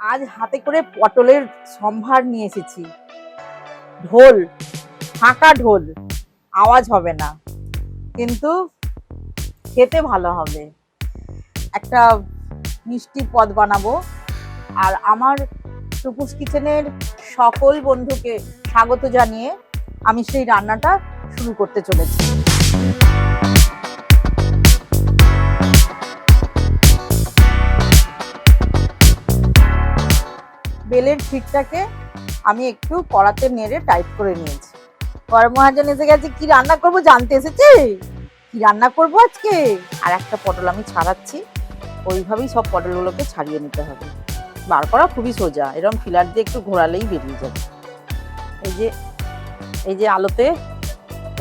আজ হাতে করে পটলের সম্ভার নিয়ে এসেছি। ঢোল, ফাঁকা ঢোল, আওয়াজ হবে না। কিন্তু খেতে ভালো হবে। একটা মিষ্টি পদ বানাবো। আর আমার টুকুস কিচেনের সকল বন্ধুকে স্বাগত জানিয়ে আমি সেই রান্নাটা শুরু করতে চলেছি। বেলের ঠিকটাকে আমি একটু কড়াতে নেড়ে টাইট করে নিয়েছি। বড় মহাজন এসে গেছে, কি রান্না করব জানতে এসেছে? কি রান্না করব আজকে? আর একটা পটল আমি ছাড়াচ্ছি। ওইভাবেই সব পটলগুলোকে ছাড়িয়ে নিতে হবে। বার করা খুবই সোজা এরকম ফিলার দিয়ে একটু ঘোরালেই বেরিয়ে যাবে। এই যে এই যে আলোতে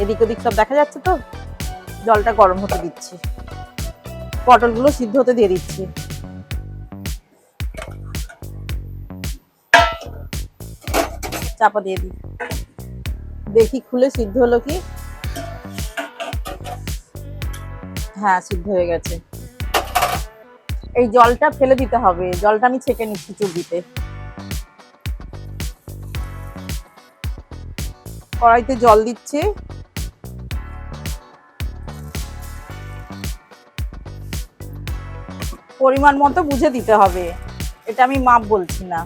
এদিক ওদিক সব দেখা যাচ্ছে তো? জলটা গরম হতে দিচ্ছি। পটলগুলো সিদ্ধ হতে দিয়ে দিচ্ছি। চাপা দিয়ে দিই। দেখি খুলে সিদ্ধ হলো কি? হ্যাঁ সিদ্ধ হয়ে গেছে। এই জলটা ফেলে দিতে হবে। জলটা আমি ছেঁকে নিচ্ছি চুবিতে কড়াইতে জল দিচ্ছি। পরিমাণ মতো বুঝে দিতে হবে। এটা আমি মাপ বলছি না।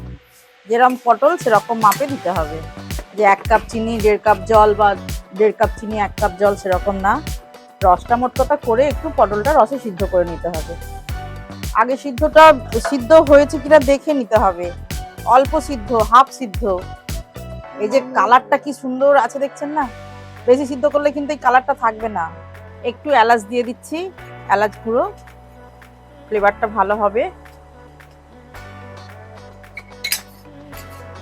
যেরকম পটল, সেরকম মাপে দিতে হবে। যে এক কাপ চিনি, দেড় কাপ জল বা দেড় কাপ চিনি, এক কাপ জল, সেরকম না। রসটা মোটকথা করে একটু পটলটা রসে সিদ্ধ করে নিতে হবে। আগে সিদ্ধটা, সিদ্ধ হয়েছে কিনা দেখে নিতে হবে। অল্প সিদ্ধ, হাফ সিদ্ধ। এই যে কালারটা কি সুন্দর আছে দেখছেন না? বেশি সিদ্ধ করলে কিন্তু এই কালারটা থাকবে না। একটু এলাচ দিয়ে দিচ্ছি। এলাচ গুঁড়ো। ফ্লেভারটা ভালো হবে।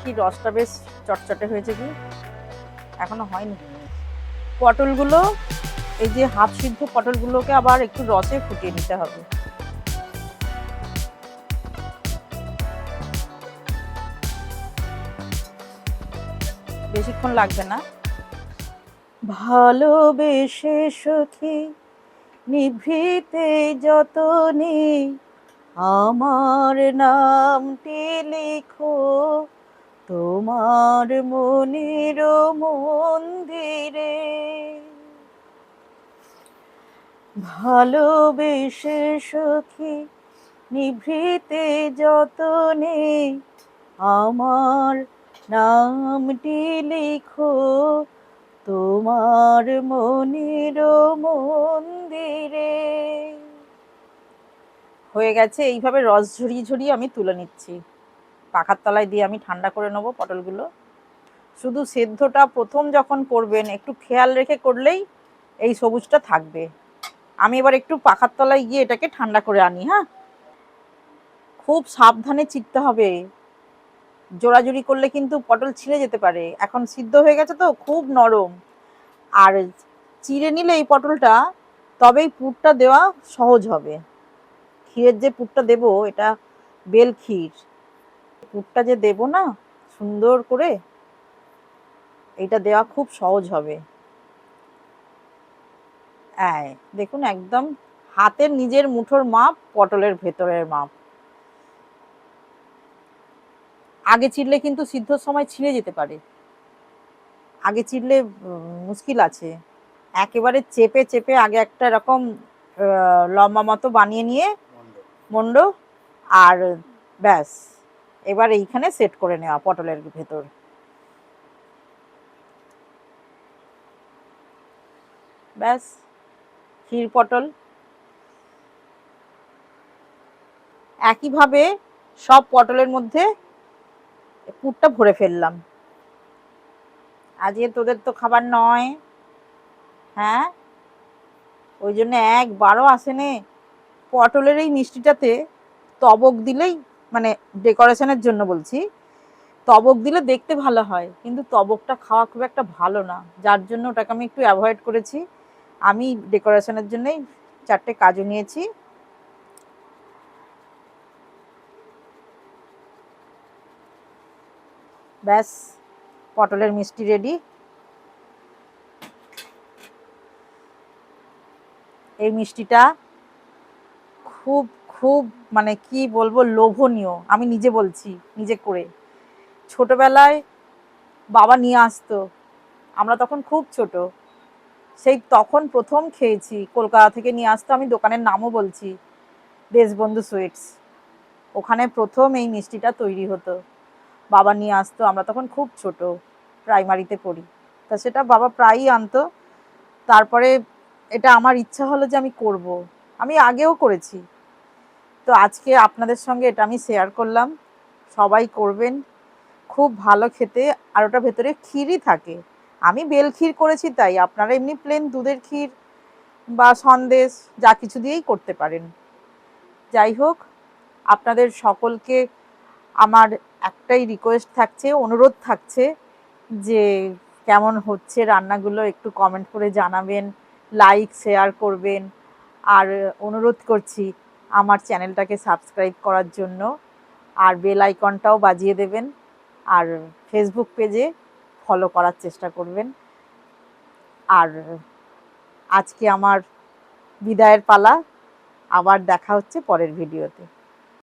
কি রসটা বেশ চটচটে হয়েছে কি? এখনও হয়নি। পটলগুলো, এই যে হাফ সিদ্ধ পটলগুলোকে আবার একটু রসে ফুটিয়ে নিতে হবে। বেশিক্ষণ লাগবে না। ভালোবেসে সখী, নিভৃতে যতনে, আমার নামটি লিখো। তোমার মনির মন্দিরে ভালোবেসে সখী নিভৃতে যতনে আমার নামটি লিখো। তোমার মনির মন্দিরে হয়ে গেছে। এইভাবে রস ঝরিয়ে ঝরিয়ে আমি তুলে নিচ্ছি। পাখার তলায় দিয়ে আমি ঠান্ডা করে নেব পটলগুলো। শুধু সেদ্ধটা প্রথম যখন করবেন, একটু খেয়াল রেখে করলেই এই সবুজটা থাকবে। আমি এবার একটু পাখার তলায় গিয়ে এটাকে ঠান্ডা করে আনি হ্যাঁ? খুব সাবধানে চিটতে হবে। জোড়াজুড়ি করলে কিন্তু পটল ছিঁড়ে যেতে পারে। এখন সিদ্ধ হয়ে গেছে তো, খুব নরম। আর চিড়ে নিলে এই পটলটা তবেই পুরটা দেওয়া সহজ হবে। ক্ষীরের যে পুরটা দেব, এটা বেল ক্ষীর। পুরটা যে দেব না সুন্দর করে এটা দেওয়া খুব সহজ হবে। হ্যাঁ দেখুন একদম হাতের নিজের মুঠোর মাপ পটলের ভেতরের মাপ। আগে চিড়লে কিন্তু সিদ্ধর সময় ছিঁড়ে যেতে পারে। আগে চিড়লে মুশকিল আছে। একেবারে চেপে চেপে আগে একটা এরকম লম্বা মতো বানিয়ে নিয়ে মন্ড আর ব্যাস। এবার এইখানে সেট করে নেওয়া পটলের ভেতর। ব্যাস, ক্ষীর পটল। একইভাবে সব পটলের মধ্যে পুরটা ভরে ফেললাম। আজকে তোদের তো খাবার নয়। হ্যাঁ? ওই জন্য একবারও আসেনে। পটলের এই মিষ্টিটাতে তবক দিলেই মানে ডেকোরেশনের জন্য বলছি, তবক দিলে দেখতে ভালো হয়, কিন্তু তবকটা খাওয়া খুব একটা ভালো না। যার জন্য ওটাকে আমি একটু অ্যাভয়েড করেছি। আমি ডেকোরেশনের জন্যই চারটে কাজু নিয়েছি। ব্যাস, পটলের মিষ্টি রেডি এই মিষ্টিটা খুব খুব মানে কি বলব, লোভনীয়। আমি নিজে বলছি, নিজে করে। ছোটবেলায় বাবা নিয়ে আসতো। আমরা তখন খুব ছোট। সেই তখন প্রথম খেয়েছি, কলকাতা থেকে নিয়ে আসতো। আমি দোকানের নামও বলছি, দেশবন্ধু সুইটস। ওখানে প্রথম এই মিষ্টিটা তৈরি হতো। বাবা নিয়ে আসতো, আমরা তখন খুব ছোট, প্রাইমারিতে পড়ি। তা সেটা বাবা প্রায়ই আনতো। তারপরে এটা আমার ইচ্ছা হলো যে আমি করব। আমি আগেও করেছি। তো আজকে আপনাদের সঙ্গে এটা আমি শেয়ার করলাম। সবাই করবেন, খুব ভালো খেতে। আর ওটা ভেতরে ক্ষীরই থাকে। আমি বেল ক্ষীর করেছি তাই, আপনারা এমনি প্লেন দুধের ক্ষীর বা সন্দেশ, যা কিছু দিয়েই করতে পারেন। যাই হোক, আপনাদের সকলকে আমার একটাই রিকোয়েস্ট থাকছে, অনুরোধ থাকছে যে কেমন হচ্ছে রান্নাগুলো একটু কমেন্ট করে জানাবেন লাইক শেয়ার করবেন। আর অনুরোধ করছি আমার চ্যানেলটাকে সাবস্ক্রাইব করার জন্য আর বেল আইকনটাও বাজিয়ে দেবেন আর ফেসবুক পেজে ফলো করার চেষ্টা করবেন। আর আজকে আমার বিদায়ের পালা, আবার দেখা হচ্ছে পরের ভিডিওতে।